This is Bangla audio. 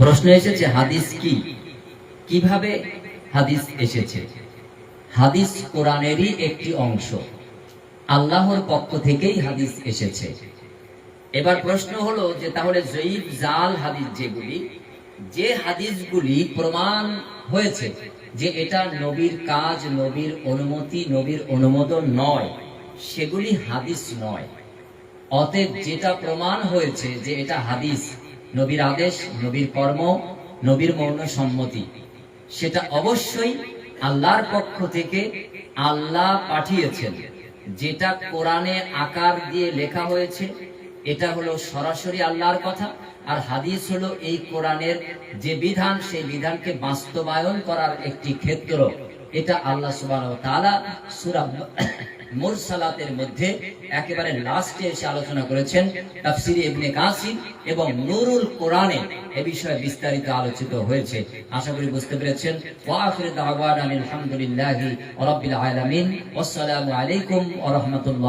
প্রশ্ন এসেছে, হাদিস কি? কীভাবে হাদিস এসেছে? হাদিস কোরআনেরই একটি অংশ। আল্লাহর পক্ষ থেকেই হাদিস এসেছে। এবার প্রশ্ন হলো যে, তাহলে জয়ীব জাল, হাদিস যেগুলি, যে হাদিসগুলি প্রমাণ হয়েছে যে এটা নবীর কাজ, নবীর অনুমতি, নবীর অনুমোদন নয়, সেগুলি হাদিস নয়। অতএব যেটা প্রমাণ হয়েছে যে এটা হাদিস নবীর আদেশ, নবীর কর্ম, নবীর মৌন সম্মতি। সেটা অবশ্যই আল্লাহর পক্ষ থেকে আল্লাহ পাঠিয়েছেন। যেটা কোরআনে আকার দিয়ে লেখা হয়েছে, এটা হলো সরাসরি আল্লাহর কথা, আর হাদিস হলো এই কোরআনের যে বিধান, সেই বিধানকে বাস্তবায়ন করার একটি ক্ষেত্র। এটা আল্লাহ সুবহানাহু ওয়া তাআলা সূরা মুরসালাতের মধ্যে একেবারে লাস্টে এসে আলোচনা করেছেন তাফসিরি ইবনে কাসিম এবং নুরুল কোরআনে এ বিষয়ে বিস্তারিত আলোচিত হয়েছে। আশা করি বুঝতে পেরেছেন। ওয়া দাওয়ান আলহামদুলিল্লাহি রাব্বিল আলামিন। ওয়াসসালামু আলাইকুম ওয়া রাহমাতুল্লাহ।